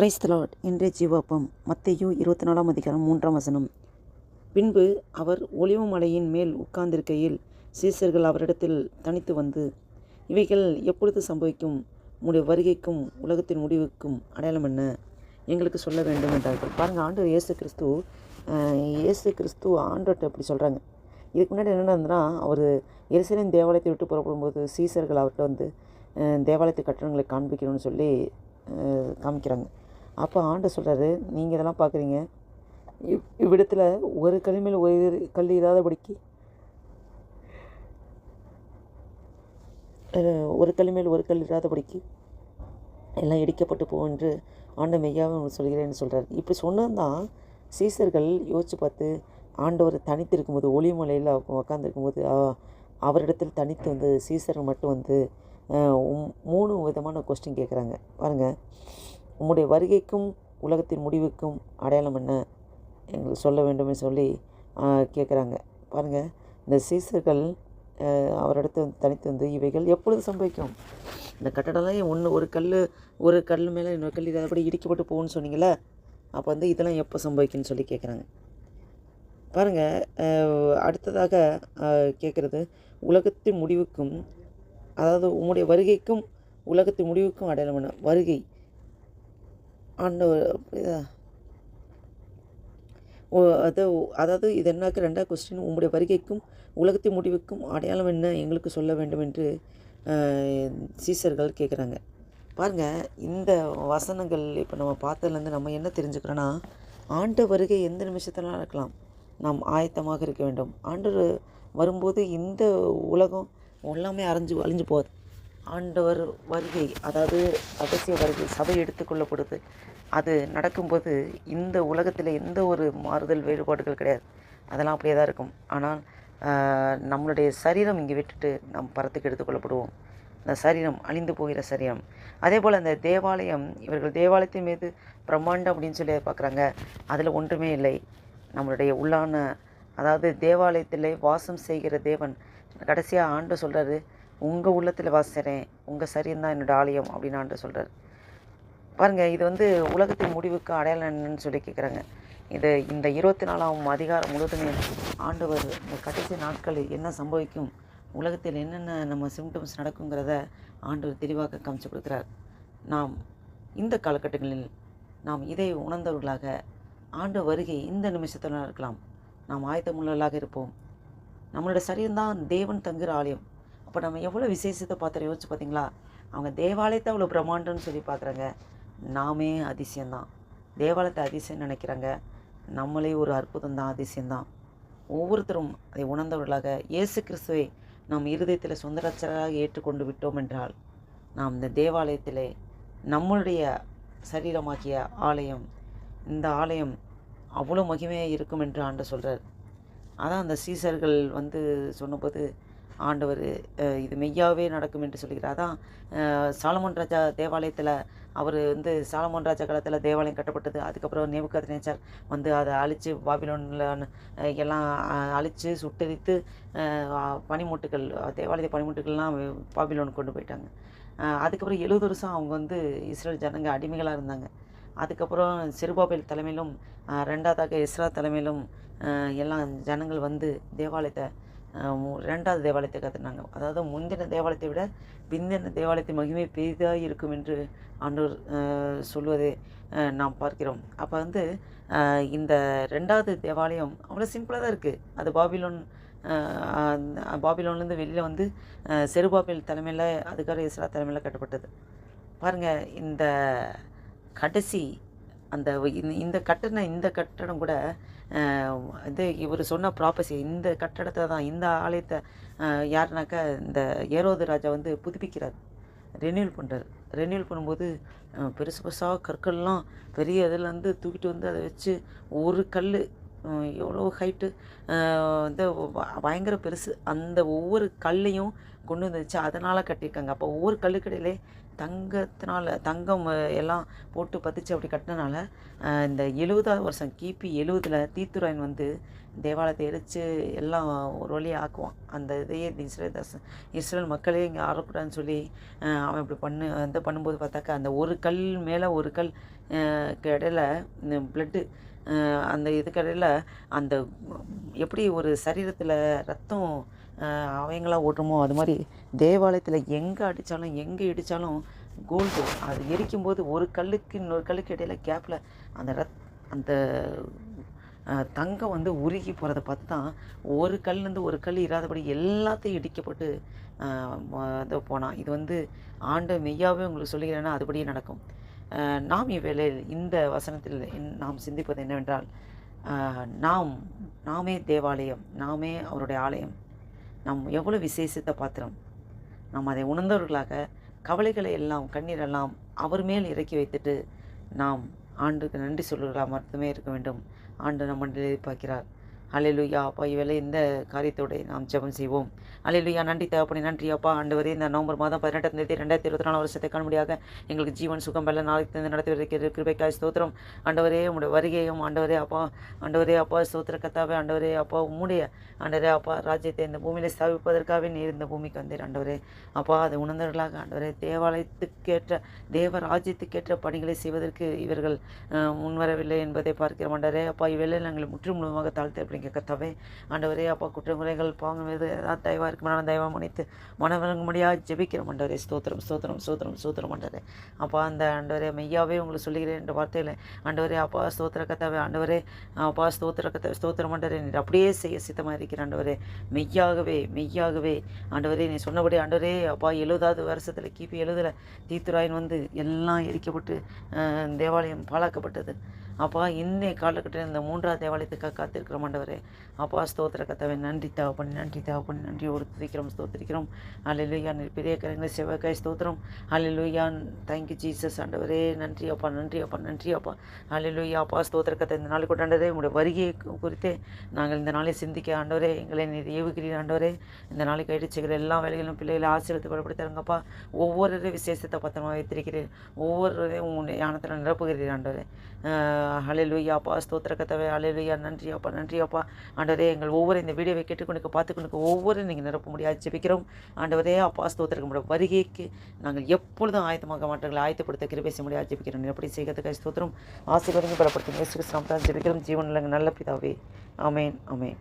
கிரைஸ்தலாட் இன்றைய ஜீவாப்பம். மத்தையோ இருபத்தி நாலாம் அதிகாரம் மூன்றாம் வசனம். பின்பு அவர் ஒளிவு மலையின் மேல் உட்கார்ந்திருக்கையில் சீசர்கள் அவரிடத்தில் தனித்து வந்து இவைகள் எப்பொழுது சம்பவிக்கும்? உடைய வருகைக்கும் உலகத்தின் முடிவுக்கும் அடையாளம் என்ன? எங்களுக்கு சொல்ல வேண்டும் என்றார்கள். பாருங்கள் ஆண்டு இயேசு கிறிஸ்து இயேசு கிறிஸ்து ஆண்டோட்ட அப்படி சொல்கிறாங்க இதுக்கு முன்னாடி என்ன நடந்ததுன்னா அவர் எரிசலின் தேவாலயத்தை விட்டு புறப்படும்போது சீசர்கள் அவர்கிட்ட வந்து தேவாலயத்து கட்டணங்களை காண்பிக்கணும்னு சொல்லி காமிக்கிறாங்க. அப்போ ஆண்டு சொல்கிறாரு நீங்கள் இதெல்லாம் பார்க்குறீங்க இவ் இவ்விடத்தில் ஒரு கல் ஒரு கல் இல்லாத அஹ், ஒரு கல் ஒரு கல் இராதபடிக்கு எல்லாம் இடிக்கப்பட்டு போகும் என்று ஆண்ட மெய்யாவே உங்களுக்கு சொல்கிறேன்னு சொல்கிறார் இப்படி சொன்னது தான் சீசர்கள் யோசித்து பார்த்து ஆண்டவர் தனித்து இருக்கும்போது ஒளிமலையில் உட்காந்துருக்கும்போது அவரிடத்தில் தனித்து வந்து சீசர் மட்டும் வந்து மூணு விதமான கொஸ்டின் கேட்குறாங்க. பாருங்கள் உம்முடைய வருகைக்கும் உலகத்தின் முடிவுக்கும் அடையாளம் என்ன? எங்களுக்கு சொல்ல வேண்டும்னு சொல்லி கேட்குறாங்க பாருங்கள் இந்த சீசர்கள் அவரிடத்து வந்து தனித்து வந்து இவைகள் எப்பொழுது சம்பவிக்கும்? இந்த கட்டடம்லாம் ஒன்று ஒரு கல் ஒரு கல் மேலே இன்னொரு கல் இதாபடி இடிக்கப்பட்டு போகும்னு சொன்னீங்களே அப்போ வந்து இதெல்லாம் எப்போ சம்பவிக்கும்னு சொல்லி கேட்குறாங்க பாருங்கள் அடுத்ததாக கேட்குறது உலகத்தின் முடிவுக்கும் அதாவது உம்முடைய வருகைக்கும் உலகத்தின் முடிவுக்கும் அடையாளம் என்ன? வருகை. ஆண்டவர் ஓ அது அதாவது இது என்னாக்க ரெண்டாவது கொஸ்டின் உங்களுடைய வருகைக்கும் உலகத்தின் முடிவுக்கும் அடையாளம் என்ன எங்களுக்கு சொல்ல வேண்டும் என்று சீசர்கள் கேட்குறாங்க பாருங்கள் இந்த வசனங்கள் இப்போ நம்ம பார்த்ததுலேருந்து நம்ம என்ன தெரிஞ்சுக்கிறோன்னா ஆண்டு வருகை எந்த நிமிஷத்திலாம் இருக்கலாம் நாம் ஆயத்தமாக இருக்க வேண்டும். ஆண்டு வரும்போது இந்த உலகம் எல்லாமே அரைஞ்சு அழிஞ்சு போகுது. ஆண்டவர் வருகை அதாவது ரகசிய வருகை சபை எடுத்துக்கொள்ளப்படுது. அது நடக்கும்போது இந்த உலகத்தில் எந்த ஒரு மாறுதல் வேறுபாடுகள் கிடையாது. அதெல்லாம் அப்படியே தான் இருக்கும். ஆனால் நம்மளுடைய சரீரம் இங்கே விட்டுட்டு நாம் பரத்துக்கு எடுத்துக்கொள்ளப்படுவோம். இந்த சரீரம் அழிந்து போகிற சரீரம். அதே போல் அந்த தேவாலயம் இவர்கள் தேவாலயத்தின் மீது பிரம்மாண்டம் அப்படின்னு சொல்லி பார்க்குறாங்க. அதில் ஒன்றுமே இல்லை. நம்மளுடைய உள்ளான அதாவது தேவாலயத்தில் வாசம் செய்கிற தேவன் கடைசியாக ஆண்டு சொல்கிறாரு உங்கள் உள்ளத்தில் வாசிக்கிறேன் உங்கள் சரியம் தான் என்னோடய ஆலயம் அப்படின்னு ஆண்டு சொல்கிறார் பாருங்கள் இது வந்து உலகத்தின் முடிவுக்கு அடையாளம் என்னன்னு சொல்லி கேட்குறாங்க இது இந்த இருபத்தி நாலாம் அதிகாரம் முழுவதுமே ஆண்டவர் இந்த கடைசி நாட்களில் என்ன சம்பவிக்கும் உலகத்தில் என்னென்ன நம்ம சிம்டம்ஸ் நடக்குங்கிறத ஆண்டவர் தெளிவாக காமிச்சு கொடுக்குறார். நாம் இந்த காலகட்டங்களில் நாம் இதை உணர்ந்தவர்களாக ஆண்டு வருகை இந்த நிமிஷத்தில் இருக்கலாம். நாம் ஆயத்தமுள்ளவர்களாக இருப்போம். நம்மளோட சரீரம்தான் தேவன் தங்குற ஆலயம். அப்போ நம்ம எவ்வளோ விசேஷத்தை பார்த்து யோசிச்சு பார்த்தீங்களா அவங்க தேவாலயத்தை அவ்வளோ பிரம்மாண்டம்னு சொல்லி பார்க்குறாங்க நாமே அதிசயம்தான். தேவாலயத்தை அதிசயம் நினைக்கிறாங்க. நம்மளே ஒரு அற்புதம் தான் அதிசயம்தான். ஒவ்வொருத்தரும் அதை உணர்ந்தவர்களாக இயேசு கிறிஸ்துவை நாம் இருதயத்தில் சுந்தரச்சராக ஏற்றுக்கொண்டு விட்டோம் என்றால் நாம் இந்த தேவாலயத்திலே நம்மளுடைய சரீரமாக்கிய ஆலயம் இந்த ஆலயம் அவ்வளோ மகிமையாக இருக்கும் என்று ஆண்டு சொல்கிறார் அதான் அந்த சீசர்கள் வந்து சொன்னபோது ஆண்டவர் இது மெய்யாவே நடக்கும் என்று சொல்கிறார். அதான் சாலமோன் ராஜா தேவாலயத்தில் அவர் வந்து சாலமோன் ராஜா காலத்தில் தேவாலயம் கட்டப்பட்டது. அதுக்கப்புறம் நேபுகாத் நேச்சார் வந்து அதை அழித்து பாபிலோனில் எல்லாம் அழித்து சுட்டரித்து பனிமூட்டுகள் தேவாலய பனிமூட்டுகள்லாம் பாபிலோன் கொண்டு போயிட்டாங்க. அதுக்கப்புறம் எழுபது வருஷம் அவங்க வந்து இஸ்ரேல் ஜனங்க அடிமைகளாக இருந்தாங்க. அதுக்கப்புறம் செருபாபேல் தலைமையிலும் ரெண்டாவதாக இஸ்ரா தலைமையிலும் எல்லாம் ஜனங்கள் வந்து தேவாலயத்தை ரெண்டாவது தேவாலயத்தை கற்றுனாங்க அதாவது முந்தின தேவாலயத்தை விட பிந்தின தேவாலயத்தின் மகிமை பெரிதாக இருக்கும் என்று ஆண்டோர் சொல்வதை நாம் பார்க்கிறோம். அப்போ வந்து இந்த ரெண்டாவது தேவாலயம் அவ்வளோ சிம்பிளாக தான் இருக்குது அது பாபிலோன் அந்த பாபிலோன்லேருந்து வெளியில் வந்து செருபாபில் தலைமையில் அதுக்காக இஸ்ரா தலைமையில் கட்டப்பட்டது. பாருங்கள் இந்த கடைசி அந்த இந்த- இந்த கட்டின இந்த கட்டடம் கூட இது இவர் சொன்ன ப்ராப்பர்சி இந்த கட்டடத்தை தான் இந்த ஆலயத்தை யாருனாக்கா இந்த ஏரோது ராஜா வந்து புதுப்பிக்கிறார் ரெனியூல் பண்ணுறாரு ரெனியூல் பண்ணும்போது பெருசு பெருசாக கற்கள்லாம் பெரிய இதுலேருந்து தூக்கிட்டு வந்து அதை வச்சு ஒரு கல் எவ்வளோ ஹைட்டு இந்த பயங்கர பெருசு. அந்த ஒவ்வொரு கல்லையும் கொண்டு வந்துச்சு அதனால் கட்டியிருக்காங்க. அப்போ ஒவ்வொரு கல்லுக்கடையிலே தங்கத்தினால தங்கம் எல்லாம் போட்டு பதிச்சு அப்படி கட்டினனால இந்த எழுபதாவது வருஷம் கிபி எழுபதில் தீத்துராயன் வந்து தேவாலயத்தை எரித்து எல்லாம் ஒரு வழியாக ஆக்குவான். அந்த இதையே இஸ்ரேல் தாச இஸ்ரேல் மக்களே இங்கே ஆடக்கூடாதுன்னு சொல்லி அவன் இப்படி பண்ணு வந்து பண்ணும்போது பார்த்தாக்கா அந்த ஒரு கல் மேலே ஒரு கல் இடையில இந்த பிளட்டு அந்த இதுக்கடையில் அந்த எப்படி ஒரு சரீரத்தில் ரத்தம் அவங்களாம் ஓட்டுமோ அது மாதிரி தேவாலயத்தில் எங்கே அடித்தாலும் எங்கே இடித்தாலும் கோல்டு அது எரிக்கும்போது ஒரு கல்லுக்கு இன்னொரு கல்லுக்கு இடையில கேப்பில் அந்த ரத் அந்த தங்கம் வந்து உருகி போகிறத பார்த்து தான் ஒரு கல்லேருந்து ஒரு கல் இராதபடி எல்லாத்தையும் இடிக்கப்பட்டு இது போனான். இது வந்து ஆண்ட மெய்யாவே உங்களுக்கு சொல்லுகிறேன்னா அதுபடியே நடக்கும். நாம் இவ்வேளையில் இந்த வசனத்தில் என்- நாம் சிந்திப்பது என்னவென்றால் நாம் நாமே தேவாலயம் நாமே அவருடைய ஆலயம். நாம் எவ்வளோ விசேஷித்த பாத்திரம்? நாம் அதை உணர்ந்தவர்களாக கவலைகளை எல்லாம் கண்ணீரெல்லாம் அவர் மேல் இறக்கி வைத்துட்டு நாம் ஆண்டுக்கு நன்றி சொல்லுகிறா மட்டுமே இருக்க வேண்டும். ஆண்டு நம்ம எதிர்பார்க்கிறார் அலையிலுயா அப்பா இவேளை இந்த காரியத்தோடு நாம் ஜெபம் செய்வோம். அலையிலுயா நன்றி தேவைப்படி நன்றி அப்பா. ஆண்டவரே இந்த நவம்பர் மாதம் பதினெட்டாம் தேதி ரெண்டாயிரத்தி இருபத்தி நாலு வருஷத்தை காணும்படியாக எங்களுக்கு ஜீவன் சுகம் பல நாளைக்கு தந்து நடத்தி வருகிற கிருபைக்காய் ஸ்தோத்திரம். ஆண்டவரே உங்களுடைய வருகையும் ஆண்டவரே அப்பா ஆண்டவரே அப்பா ஸ்தோத்திர கத்தாவே ஆண்டவரே அப்பா உம்முடைய ஆண்டவரே அப்பா ராஜ்யத்தை இந்த பூமியில் ஸ்தாபிப்பதற்காகவே நீர் இந்த பூமிக்கு வந்தீர் ஆண்டவரே. அப்பா அதை உணர்ந்தவர்களாக ஆண்டவரே தேவாலயத்துக்கேற்ற தேவ ராஜ்யத்துக்கேற்ற பணிகளை செய்வதற்கு இவர்கள் முன்வரவில்லை என்பதை பார்க்கிறோம் ஆண்டவரே. அப்பா இவ்வேளை நாங்கள் முற்றும் முழுவதுமாக தாழ்த்து அப்படிங்க கத்தாவே ஆண்டவரே அப்பா குற்றங்குறைகள் பாவம் மீது ஏதாவது தயவாக இருக்குமான தயவாக மன்னித்து முடியாது ஜெபிக்கிறோம் ஆண்டவரே. ஸ்தோத்திரம் ஸ்தோத்திரம் ஸ்தோத்திரம் ஸ்தோத்திரம் ஆண்டவரே. அப்பா அந்த ஆண்டவரே மெய்யாவே உங்களுக்கு சொல்லுகிறேன் என்ற வார்த்தையில் ஆண்டவரே அப்பா ஸ்தோத்திர கத்தாவே ஆண்டவரே அப்பா ஸ்தோத்திர கத்த ஸ்தோத்திரம் ஆண்டவரே நீர் அப்படியே செய்ய சித்தமாக இருக்கிற ஆண்டவரே. மெய்யாகவே மெய்யாகவே ஆண்டவரே நீ சொன்னபடி ஆண்டவரே அப்பா எழுபதாவது வருஷத்தில் கிபி எழுதலை. தீத்துராயன் வந்து எல்லாம் எரிக்கப்பட்டு தேவாலயம் பாழாக்கப்பட்டது. அப்பா இந்த காலகட்டத்தில் இந்த மூன்றாவது தேவாலயத்துக்காக காத்திருக்கிற ஆண்டவரே. அப்பா ஸ்தோத்திர கத்தவை நன்றி தேவைப்பண்ணி நன்றி தேவைப்பண்ணி நன்றி. ஒரு துதிக்கிறோம் ஸ்தோத்திரிக்கிறோம். அலையிலுயா பெரிய கரங்களை செவ்வாய்க்காய் ஸ்தோத்திரம். அலையிலுயா தேங்க்யூ ஜீசஸ் ஆண்டவரே நன்றி அப்பா நன்றி அப்பா நன்றி அப்பா. அலையிலுயா அப்பா ஸ்தோத்திர கத்தை இந்த நாள் கூட உங்களுடைய வருகையை குறித்தே நாங்கள் இந்த நாளை சிந்திக்க ஆண்டவரே எங்களை நீர் ஏவுகிறீர் ஆண்டவரே. இந்த நாளைக்கு ஆயிடுச்சுக்கிற எல்லா வேலைகளும் பிள்ளைகளை ஆசீர்வத்து பலப்படுத்துறாங்கப்பா ஒவ்வொரு விசேஷத்தை பத்திரமா வைத்திருக்கிறீர். ஒவ்வொரு உங்களுடைய யானத்தில் நிரப்புகிறீர் ஆண்டவரே. ஹalleluya அப்பா ஸ்தோத்திர கத்தவை ஹalleluya நன்றியாப்பா நன்றியாப்பா நன்றி அப்பா. ஆண்டவரே எங்கள் ஒவ்வொரு இந்த வீடியோவை கேட்டுக்கொண்டு பார்த்துக்கொண்டு ஒவ்வொரு நீங்கள் நிரப்ப முடியாது. ஜெபிக்கிறோம். ஆண்டவரே அப்பா ஸ்தோத்திரம். உங்களுடைய வருகைக்கு நாங்கள் எப்பொழுதும் ஆயத்தமாக மாற்றங்களை ஆயத்தப்படுத்த கிருபை செய்ய முடியாது. ஜெபிக்கிறோம். எப்படி செய்கிறதுக்காக ஸ்தோத்திரம். ஆசீர்வாதங்கள் பலப்படுத்தும் இயேசு கிறிஸ்து நாமத்தால் ஜெபிக்கிறோம். ஜீவனில் நல்ல பிதாவே. அமேன் அமேன்